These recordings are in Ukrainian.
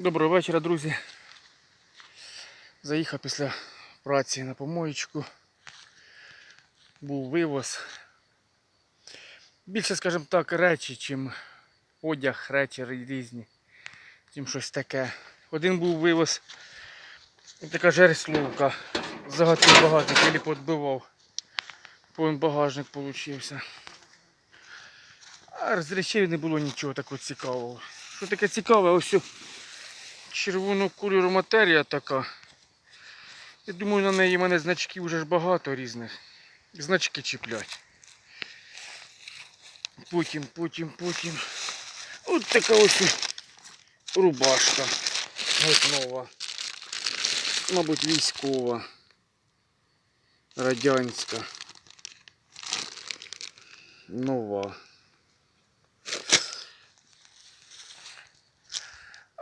Доброго вечора, друзі. Заїхав після праці на помоєчку. Був вивоз. Більше, скажімо так, речі, чим одяг, речі різні. Чим щось таке. Один був вивоз. Така жерсловка. Загатив багатник, і подбивав. Повен багажник получився. А речей не було нічого такого цікавого. Що таке цікаве, ось червоного кольору матерія така. Я думаю, на неї в мене значків вже ж багато різних. Значки чіплять. Потім, потім, потім. От така ось рубашка. Геть нова. Мабуть, військова. Радянська. Нова.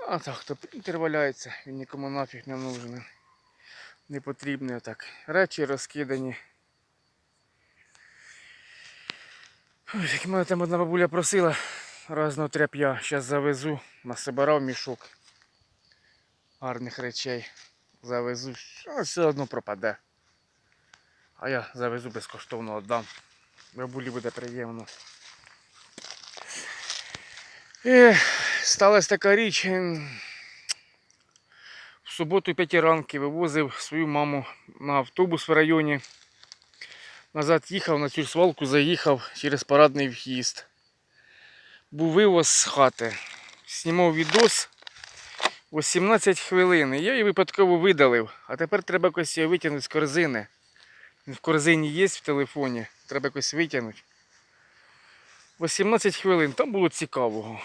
А так, то принтер валяється, він нікому нафіг не нужен. Не потрібний так. Речі розкидані. Ой, як мене там одна бабуля просила, разного тряп'я, зараз завезу, насобирав мішок гарних речей. Завезу, а все одно пропаде. А я завезу безкоштовно віддам. Бабулі буде приємно. Ех, сталася така річ. ем, В суботу 5 ранки вивозив свою маму на автобус в районі. Назад їхав на цю свалку, заїхав через парадний в'їзд. Був вивоз з хати. Знімав відос 18 хвилин. Я її випадково видалив, а тепер треба якось її витягнути з корзини. Він В корзині є в телефоні, треба якось витягнути. 18 хвилин, там було цікавого.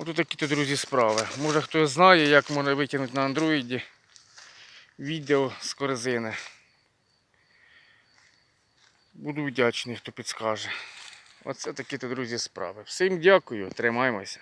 Ось такі то, друзі, справи. Може хтось знає, як можна витягнути на андроїді відео з корзини. Буду вдячний, хто підскаже. Оце такі то, друзі, справи. Всім дякую, тримаймося.